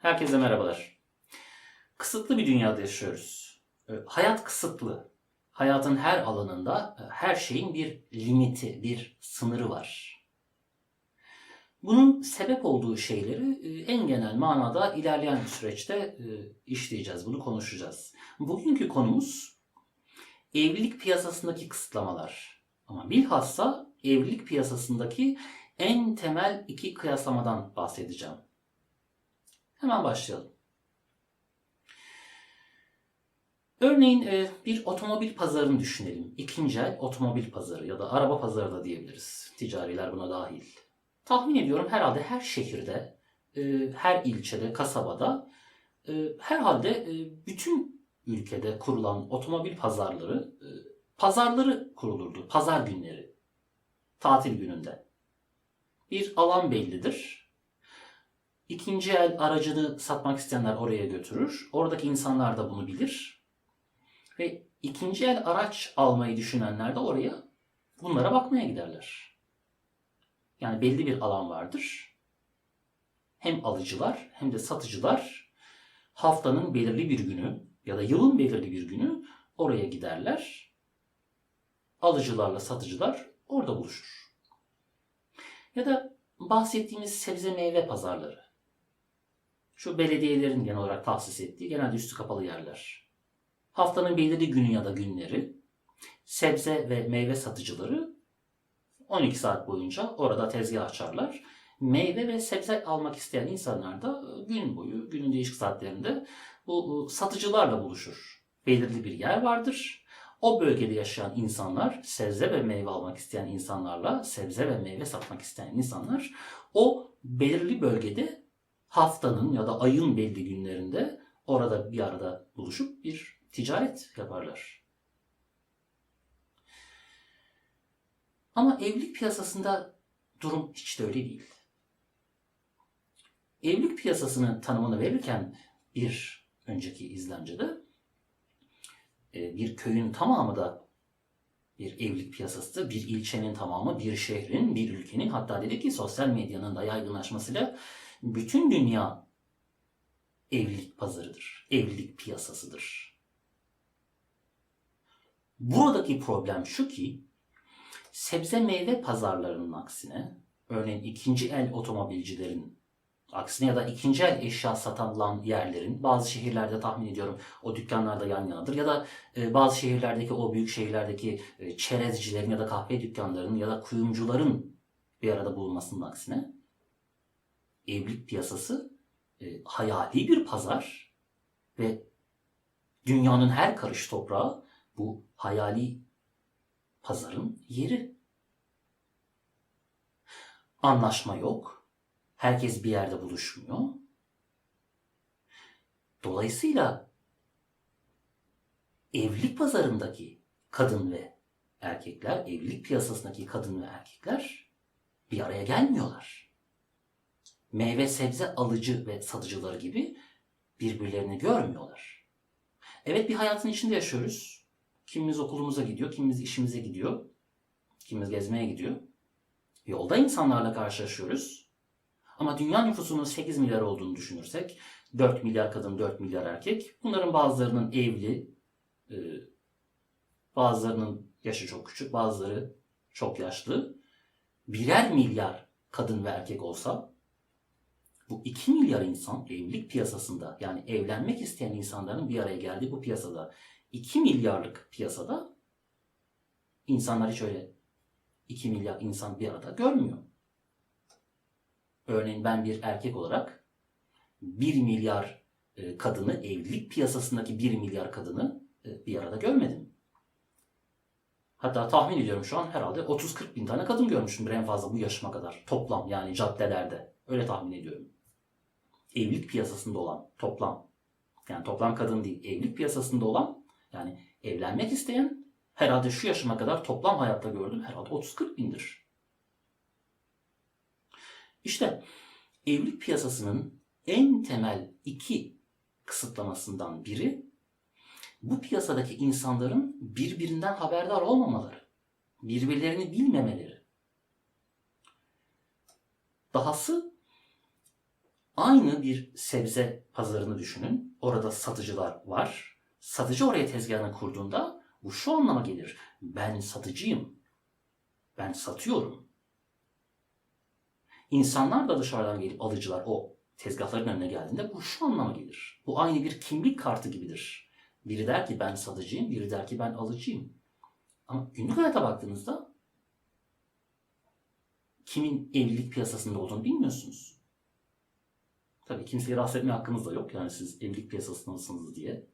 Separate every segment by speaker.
Speaker 1: Herkese merhabalar. Kısıtlı bir dünyada yaşıyoruz. E, Hayat kısıtlı. Hayatın her alanında e, her şeyin bir limiti, bir sınırı var. Bunun sebep olduğu şeyleri e, en genel manada ilerleyen süreçte e, işleyeceğiz, bunu konuşacağız. Bugünkü konumuz evlilik piyasasındaki kısıtlamalar. Ama bilhassa evlilik piyasasındaki en temel iki kıyaslamadan bahsedeceğim. Hemen başlayalım. Örneğin e, bir otomobil pazarını düşünelim. İkinci el otomobil pazarı ya da araba pazarı da diyebiliriz. Ticariler buna dahil. Tahmin ediyorum herhalde her şehirde, e, her ilçede, kasabada, e, herhalde bütün ülkede kurulan otomobil pazarları, pazarları kurulurdu. Pazar günleri, tatil gününde. Bir alan bellidir. İkinci el aracını satmak isteyenler oraya götürür. Oradaki insanlar da bunu bilir. Ve ikinci el araç almayı düşünenler de oraya bunlara bakmaya giderler. Yani belli bir alan vardır. Hem alıcılar hem de satıcılar haftanın belirli bir günü ya da yılın belirli bir günü oraya giderler. Alıcılarla satıcılar orada buluşur. Ya da bahsettiğimiz sebze meyve pazarları. Şu belediyelerin genel olarak tahsis ettiği genelde üstü kapalı yerler. Haftanın belirli günü ya da günleri sebze ve meyve satıcıları 12 saat boyunca orada tezgah açarlar. Meyve ve sebze almak isteyen insanlar da gün boyu, günün değişik saatlerinde bu satıcılarla buluşur. Belirli bir yer vardır. O bölgede yaşayan insanlar, sebze ve meyve almak isteyen insanlarla, sebze ve meyve satmak isteyen insanlar o belirli bölgede haftanın ya da ayın belli günlerinde orada bir arada buluşup bir ticaret yaparlar. Ama evlilik piyasasında durum hiç de öyle değil. Evlilik piyasasının tanımını verirken bir önceki izlemcede e, bir köyün tamamı da bir evlilik piyasası, bir ilçenin tamamı, bir şehrin, bir ülkenin hatta dedi ki sosyal medyanın da yaygınlaşmasıyla bütün dünya evlilik pazarıdır, evlilik piyasasıdır. Buradaki problem şu ki sebze meyve pazarlarının aksine örneğin ikinci el otomobilcilerin aksine ya da ikinci el eşya satılan yerlerin bazı şehirlerde tahmin ediyorum o dükkanlarda yan yanadır ya da e, bazı şehirlerdeki o büyük şehirlerdeki e, çerezcilerin ya da kahve dükkanlarının ya da kuyumcuların bir arada bulunmasının aksine evlilik piyasası e, hayali bir pazar ve dünyanın her karış toprağı bu hayali pazarın yeri. Anlaşma yok. Herkes bir yerde buluşmuyor. Dolayısıyla evlilik pazarındaki kadın ve erkekler, evlilik piyasasındaki kadın ve erkekler bir araya gelmiyorlar. Meyve sebze alıcı ve satıcıları gibi birbirlerini görmüyorlar. Evet bir hayatın içinde yaşıyoruz. Kimimiz okulumuza gidiyor, kimimiz işimize gidiyor, kimimiz gezmeye gidiyor. Yolda insanlarla karşılaşıyoruz. Ama dünya nüfusunun 8 milyar olduğunu düşünürsek 4 milyar kadın, 4 milyar erkek. Bunların bazılarının evli, e, bazılarının yaşı çok küçük, bazıları çok yaşlı. Birer milyar kadın ve erkek olsa bu 2 milyar insan evlilik piyasasında yani evlenmek isteyen insanların bir araya geldiği bu piyasada 2 milyarlık piyasada insanlar hiç öyle 2 milyar insan bir arada görmüyor. Örneğin ben bir erkek olarak 1 milyar e, kadını evlilik piyasasındaki 1 milyar kadını e, bir arada görmedim. Hatta tahmin ediyorum şu an herhalde 30-40 bin tane kadın görmüşümdür en fazla bu yaşıma kadar. Toplam yani caddelerde. Öyle tahmin ediyorum. Evlilik piyasasında olan toplam. Yani toplam kadın değil. Evlilik piyasasında olan yani evlenmek isteyen herhalde şu yaşıma kadar toplam hayatta gördüm herhalde 30-40 bindir. İşte evlilik piyasasının en temel iki kısıtlamasından biri bu piyasadaki insanların birbirinden haberdar olmamaları, birbirlerini bilmemeleri. Dahası Aynı bir sebze pazarını düşünün. Orada satıcılar var. Satıcı oraya tezgahını kurduğunda bu şu anlama gelir. Ben satıcıyım. Ben satıyorum. İnsanlar da dışarıdan gelip alıcılar o tezgahların önüne geldiğinde bu şu anlama gelir. Bu aynı bir kimlik kartı gibidir. Biri der ki ben satıcıyım, biri der ki ben alıcıyım. Ama günlük hayata baktığınızda kimin evlilik piyasasında olduğunu bilmiyorsunuz. Tabii kimseyi rahatsız etme hakkınız da yok. Yani siz evlilik piyasasındasınız diye.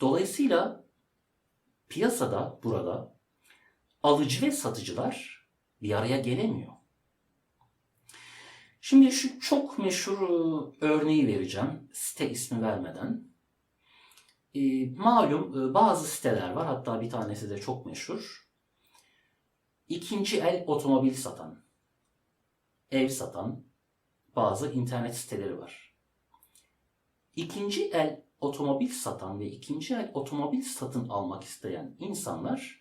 Speaker 1: Dolayısıyla piyasada burada alıcı ve satıcılar bir araya gelemiyor. Şimdi şu çok meşhur e, örneği vereceğim. Site ismi vermeden. E, malum e, bazı siteler var. Hatta bir tanesi de çok meşhur. İkinci el otomobil satan, ev satan bazı internet siteleri var. İkinci el otomobil satan ve ikinci el otomobil satın almak isteyen insanlar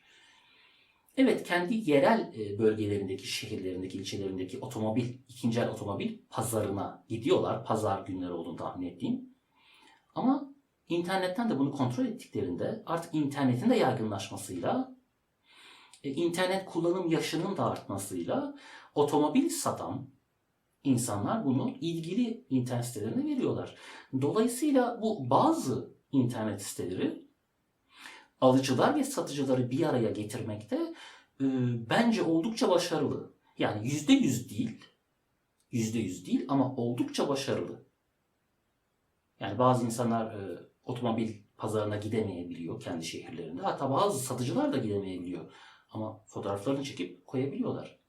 Speaker 1: evet kendi yerel e, bölgelerindeki, şehirlerindeki, ilçelerindeki otomobil, ikinci el otomobil pazarına gidiyorlar. Pazar günleri olduğunu tahmin ettiğim. Ama internetten de bunu kontrol ettiklerinde artık internetin de yaygınlaşmasıyla e, internet kullanım yaşının da artmasıyla otomobil satan insanlar bunu ilgili internet sitelerine veriyorlar. Dolayısıyla bu bazı internet siteleri alıcılar ve satıcıları bir araya getirmekte e, bence oldukça başarılı. Yani yüzde yüz değil, yüzde yüz değil ama oldukça başarılı. Yani bazı insanlar e, otomobil pazarına gidemeyebiliyor kendi şehirlerinde. Hatta bazı satıcılar da gidemeyebiliyor. Ama fotoğraflarını çekip koyabiliyorlar.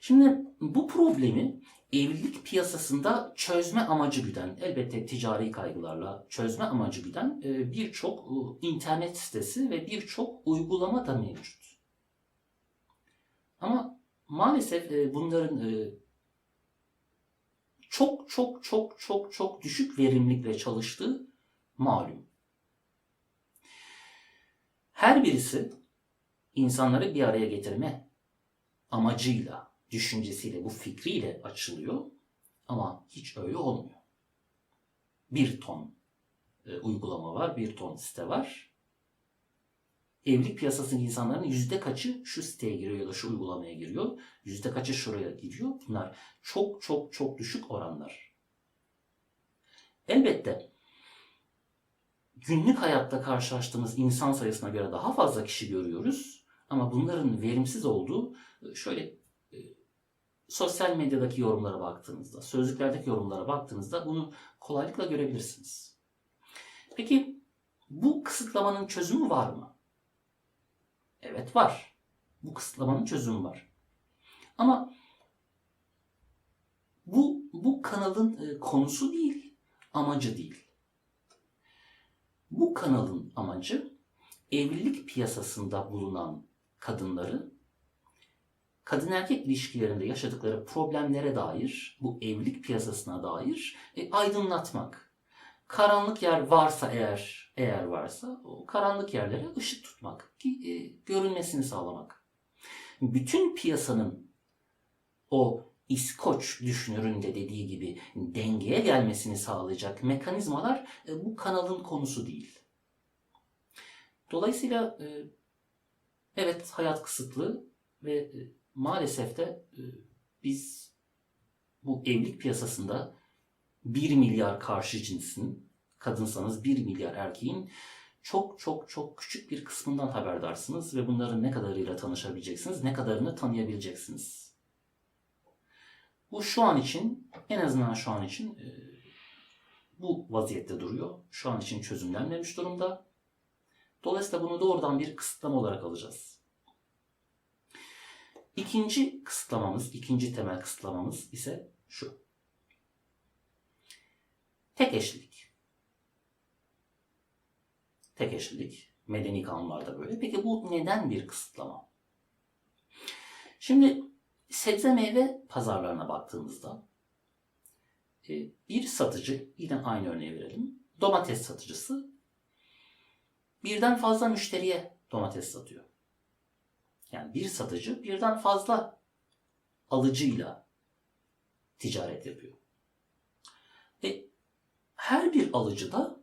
Speaker 1: Şimdi bu problemi evlilik piyasasında çözme amacı güden, elbette ticari kaygılarla çözme amacı güden e, birçok e, internet sitesi ve birçok uygulama da mevcut. Ama maalesef e, bunların çok çok çok çok çok düşük verimlilikle çalıştığı malum. Her birisi insanları bir araya getirme amacıyla, düşüncesiyle, bu fikriyle açılıyor ama hiç öyle olmuyor. Bir ton e, uygulama var, bir ton site var. Evlilik piyasasındaki insanların yüzde kaçı şu siteye giriyor ya da şu uygulamaya giriyor, yüzde kaçı şuraya giriyor. Bunlar çok çok çok düşük oranlar. Elbette günlük hayatta karşılaştığımız insan sayısına göre daha fazla kişi görüyoruz. Ama bunların verimsiz olduğu şöyle e, sosyal medyadaki yorumlara baktığınızda, sözlüklerdeki yorumlara baktığınızda bunu kolaylıkla görebilirsiniz. Peki bu kısıtlamanın çözümü var mı? Evet var. Bu kısıtlamanın çözümü var. Ama bu bu kanalın e, konusu değil, amacı değil. Bu kanalın amacı evlilik piyasasında bulunan kadınları kadın erkek ilişkilerinde yaşadıkları problemlere dair, bu evlilik piyasasına dair e, aydınlatmak. Karanlık yer varsa eğer, eğer varsa o karanlık yerlere ışık tutmak e, görünmesini sağlamak. Bütün piyasanın o İskoç düşünürün de dediği gibi dengeye gelmesini sağlayacak mekanizmalar e, bu kanalın konusu değil. Dolayısıyla e, evet hayat kısıtlı ve e, maalesef de e, biz bu evlilik piyasasında 1 milyar karşı cinsin, kadınsanız 1 milyar erkeğin çok çok çok küçük bir kısmından haberdarsınız ve bunların ne kadarıyla tanışabileceksiniz, ne kadarını tanıyabileceksiniz. Bu şu an için, en azından şu an için bu vaziyette duruyor. Şu an için çözümlenmemiş durumda. Dolayısıyla bunu doğrudan bir kısıtlama olarak alacağız. İkinci kısıtlamamız, ikinci temel kısıtlamamız ise şu. Tek eşlilik. Tek eşlilik. Medeni kanunlarda böyle. Peki bu neden bir kısıtlama? Şimdi sebze meyve pazarlarına baktığımızda e, bir satıcı, yine aynı örneği verelim. Domates satıcısı birden fazla müşteriye domates satıyor. Yani bir satıcı birden fazla alıcıyla ticaret yapıyor. Ve her bir alıcı da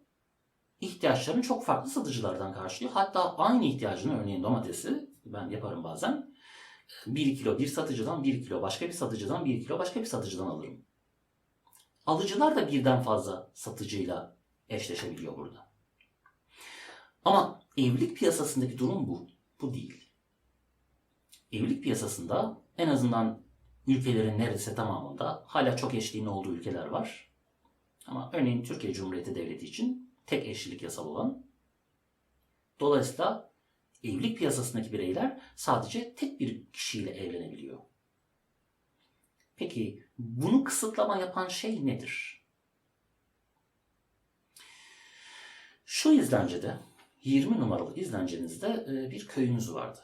Speaker 1: ihtiyaçlarını çok farklı satıcılardan karşılıyor. Hatta aynı ihtiyacını örneğin domatesi ben yaparım bazen. 1 kilo bir satıcıdan, 1 kilo başka bir satıcıdan, 1 kilo başka bir satıcıdan alırım. Alıcılar da birden fazla satıcıyla eşleşebiliyor burada. Ama evlilik piyasasındaki durum bu. Bu değil. Evlilik piyasasında en azından ülkelerin neredeyse tamamında hala çok eşliğin olduğu ülkeler var. Ama örneğin Türkiye Cumhuriyeti Devleti için tek eşlilik yasal olan. Dolayısıyla evlilik piyasasındaki bireyler sadece tek bir kişiyle evlenebiliyor. Peki bunu kısıtlama yapan şey nedir? Şu izlencede 20 numaralı izlencenizde e, bir köyünüz vardı.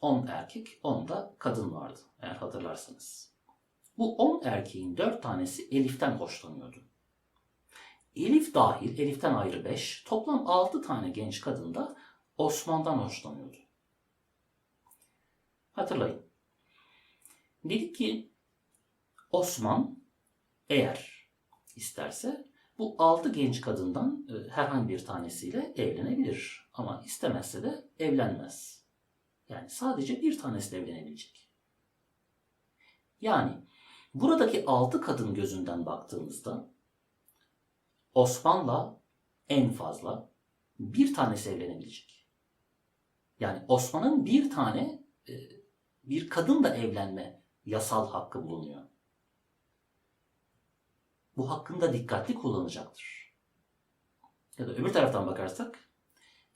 Speaker 1: 10 erkek, 10 da kadın vardı eğer hatırlarsanız. Bu 10 erkeğin 4 tanesi Elif'ten hoşlanıyordu. Elif dahil, Elif'ten ayrı 5, toplam 6 tane genç kadın da Osman'dan hoşlanıyordu. Hatırlayın. Dedik ki Osman eğer isterse bu 6 genç kadından e, herhangi bir tanesiyle evlenebilir. Ama istemezse de evlenmez. Yani sadece bir tanesiyle evlenebilecek. Yani buradaki 6 kadın gözünden baktığımızda Osman'la en fazla bir tanesi evlenebilecek. Yani Osman'ın bir tane e, bir kadınla evlenme yasal hakkı bulunuyor. Bu hakkını da dikkatli kullanacaktır. Ya da öbür taraftan bakarsak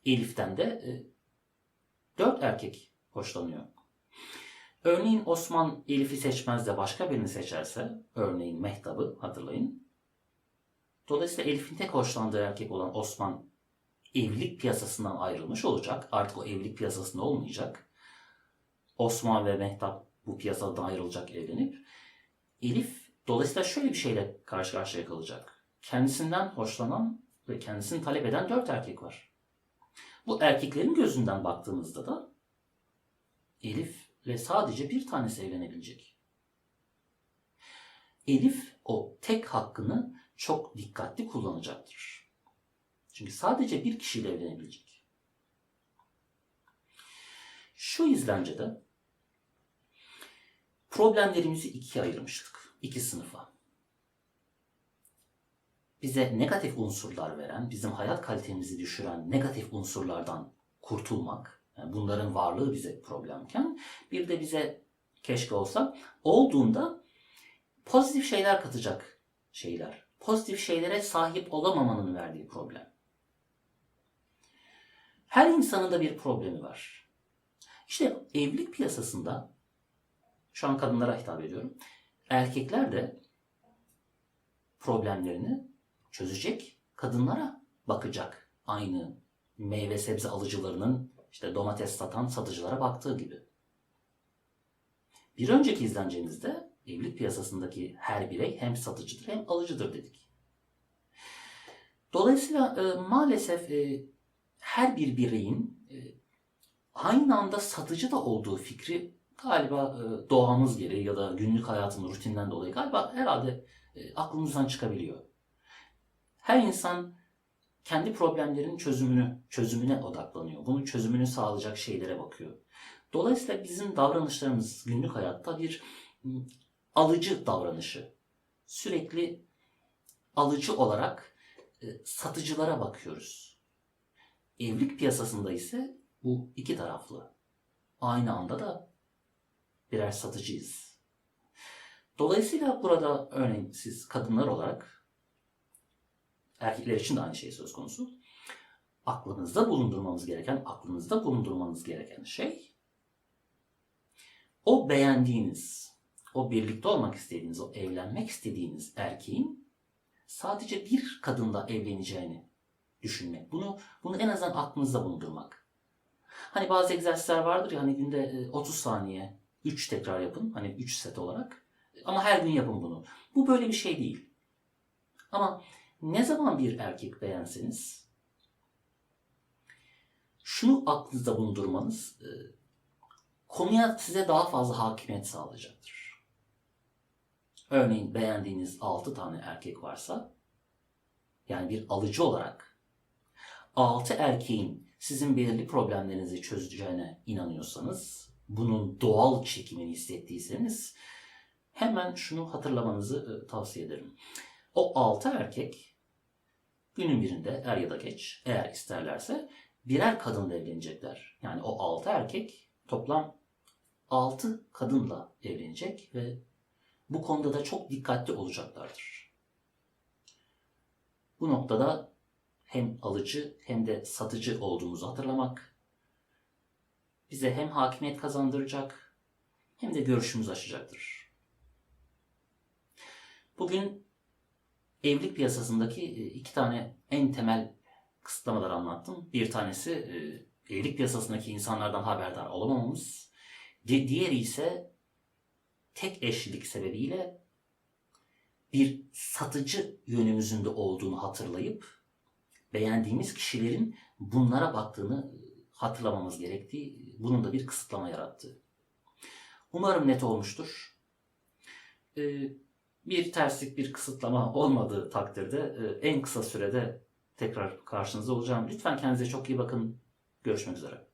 Speaker 1: Elif'ten de e, dört erkek hoşlanıyor. Örneğin Osman Elif'i seçmez de başka birini seçerse, örneğin Mehtap'ı hatırlayın. Dolayısıyla Elif'in tek hoşlandığı erkek olan Osman evlilik piyasasından ayrılmış olacak. Artık o evlilik piyasasında olmayacak. Osman ve Mehtap bu piyasadan ayrılacak evlenip. Elif dolayısıyla şöyle bir şeyle karşı karşıya kalacak. Kendisinden hoşlanan ve kendisini talep eden dört erkek var. Bu erkeklerin gözünden baktığımızda da Elif ile sadece bir tanesi evlenebilecek. Elif o tek hakkını çok dikkatli kullanacaktır. Çünkü sadece bir kişiyle evlenebilecek. Şu izlencede problemlerimizi ikiye ayırmıştık. iki sınıfa. Bize negatif unsurlar veren, bizim hayat kalitemizi düşüren negatif unsurlardan kurtulmak, yani bunların varlığı bize problemken, bir de bize keşke olsa olduğunda pozitif şeyler katacak şeyler. Pozitif şeylere sahip olamamanın verdiği problem. Her insanın da bir problemi var. İşte evlilik piyasasında şu an kadınlara hitap ediyorum. Erkekler de problemlerini çözecek, kadınlara bakacak. Aynı meyve sebze alıcılarının işte domates satan satıcılara baktığı gibi. Bir önceki izlencemizde evlilik piyasasındaki her birey hem satıcıdır hem alıcıdır dedik. Dolayısıyla e, maalesef e, her bir bireyin e, aynı anda satıcı da olduğu fikri galiba e, doğamız gereği ya da günlük hayatın rutinden dolayı galiba herhalde e, aklımızdan çıkabiliyor. Her insan kendi problemlerinin çözümünü, çözümüne odaklanıyor. Bunun çözümünü sağlayacak şeylere bakıyor. Dolayısıyla bizim davranışlarımız günlük hayatta bir m, alıcı davranışı. Sürekli alıcı olarak e, satıcılara bakıyoruz. Evlilik piyasasında ise bu iki taraflı. Aynı anda da birer satıcıyız. Dolayısıyla burada örneğin siz kadınlar olarak erkekler için de aynı şey söz konusu. Aklınızda bulundurmamız gereken, aklınızda bulundurmanız gereken şey o beğendiğiniz, o birlikte olmak istediğiniz, o evlenmek istediğiniz erkeğin sadece bir kadınla evleneceğini düşünmek. Bunu bunu en azından aklınızda bulundurmak. Hani bazı egzersizler vardır ya hani günde e, 30 saniye 3 tekrar yapın. Hani 3 set olarak. Ama her gün yapın bunu. Bu böyle bir şey değil. Ama ne zaman bir erkek beğenseniz şunu aklınızda bulundurmanız e, konuya size daha fazla hakimiyet sağlayacaktır. Örneğin beğendiğiniz 6 tane erkek varsa yani bir alıcı olarak 6 erkeğin sizin belirli problemlerinizi çözeceğine inanıyorsanız, bunun doğal çekimini hissettiyseniz hemen şunu hatırlamanızı e, tavsiye ederim. O 6 erkek günün birinde er ya da geç eğer isterlerse birer kadınla evlenecekler. Yani o 6 erkek toplam 6 kadınla evlenecek ve bu konuda da çok dikkatli olacaklardır. Bu noktada hem alıcı hem de satıcı olduğumuzu hatırlamak bize hem hakimiyet kazandıracak hem de görüşümüzü açacaktır. Bugün evlilik piyasasındaki e, iki tane en temel kısıtlamalar anlattım. Bir tanesi e, evlilik piyasasındaki insanlardan haberdar olamamamız. Di- Diğeri ise tek eşlilik sebebiyle bir satıcı yönümüzün de olduğunu hatırlayıp beğendiğimiz kişilerin bunlara baktığını hatırlamamız gerektiği, bunun da bir kısıtlama yarattı. Umarım net olmuştur. Ee, bir terslik, bir kısıtlama olmadığı takdirde e, en kısa sürede tekrar karşınızda olacağım. Lütfen kendinize çok iyi bakın. Görüşmek üzere.